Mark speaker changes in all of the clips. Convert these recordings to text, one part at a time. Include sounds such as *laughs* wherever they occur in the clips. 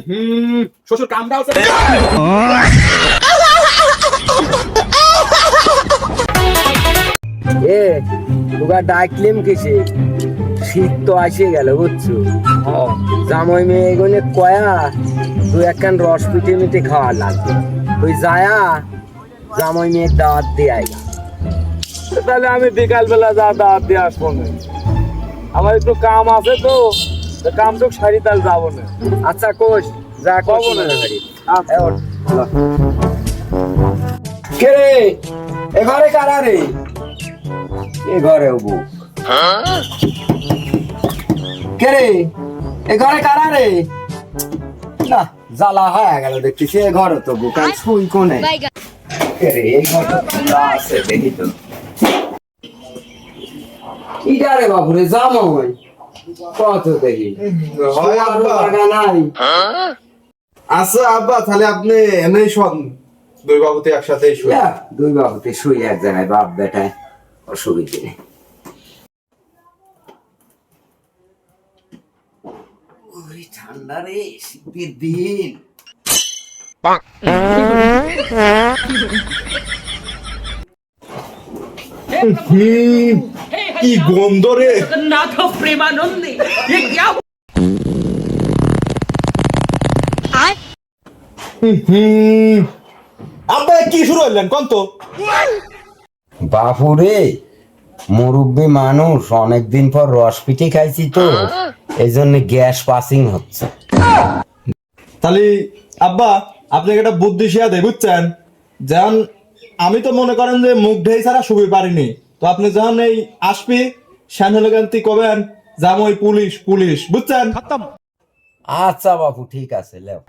Speaker 1: হচ্ছে
Speaker 2: এ, তোকা ডাকলিম কিসে? শীত তো আসে গেল, বুঝছ? জামাই মেয়ে এগুলো কয়া তুই একখান রস পিঠে মিটে খাওয়া লাগবে। তুই যায়া, জামাই মেয়ের দাওয়াত দিয়ে আয়।
Speaker 1: তাহলে আমি বিকাল বেলা যা দাওয়াত দিয়ে আসব আমার একটু কাম আছে তো। তা কাম তো তাল যাব না।
Speaker 2: আচ্ছা কোষ যা
Speaker 1: কব না। আচ্ছা।
Speaker 2: কে রে? এ ঘরে কারা রে? এ ঘরে বউ। কে রে? এ ঘরে কারা রে? না জ্বালা হয়ে গেল দেখতেছি এ ঘরে তো বুকান শুই কোনে? কে রে এই ঘরে তো আছে দেখি তো। ইটা রে বাবু রে জামাই। কত দেখি?
Speaker 3: হয় আব্বা।
Speaker 2: জায়গা নাই।
Speaker 3: আচ্ছা আব্বা তাহলে আপনি এনেই শোন। দুই বাবুতে একসাথেই শুয়ে
Speaker 2: দুই বাবুতে শুই এক জায়গায় বাপ বেটায়। অসুবিধে নেই। ওই ঠান্ডা রে শীতের দিন।
Speaker 3: হুম, কি গন্ধ রে?
Speaker 4: জগন্নাথ
Speaker 3: প্রেমানন্দে আব্বা কি শুরু হইলেন? কোন তো?
Speaker 2: বাপুরে মুরব্বী মানুষ অনেকদিন পর রস পিঠে খাইছি তো এই জন্য গ্যাস পাসিং হচ্ছে।
Speaker 3: তাহলে আব্বা আপনাকে একটা বুদ্ধি শিয়া দেয় বুঝছেন? যেমন আমি তো মনে করেন যে মুখ ঢেই ছাড়া শুভি পারিনি। তো আপনি যান এই আসবি শ্যানহলকান্তি কবেন? জামই পুলিশ পুলিশ বুঝছেন?
Speaker 2: আচ্ছা বাপু ঠিক আছে লেও।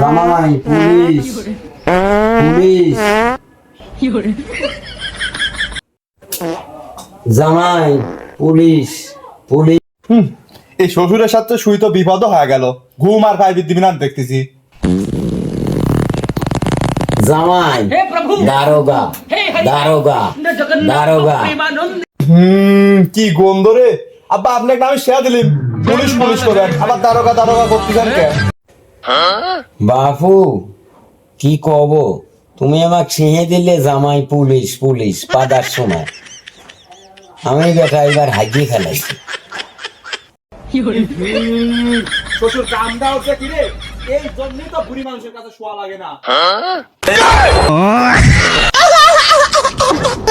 Speaker 2: জামাই পুলিশ পুলিশ। জামাই পুলিশ পুলিশ।
Speaker 3: এই শ্বশুরের সাথে শুই তো বিপদ হয়ে গেল। ঘুম আর ভাই বিদ্যি না দেখতেছি।
Speaker 2: জামাই দারোগা। দারোগা দারোগা।
Speaker 3: কি গন্ধ রে। আব্বা আপনাকে আমি শেয়া দিলি পুলিশ পুলিশ আবার দারোগা দারোগা করতে কে?
Speaker 2: বাপু কি কব? তুমি আমাকে ছেঁয়ে দিলে জামাই পুলিশ পুলিশ পাদার সময়। আমি বেটা এবার হাগিয়ে খেলাইছি
Speaker 1: শ্বশুর এই জন্যই তো বুড়ি মানুষের কাছে শোয়া লাগে না। হ্যাঁ? Oh! *laughs*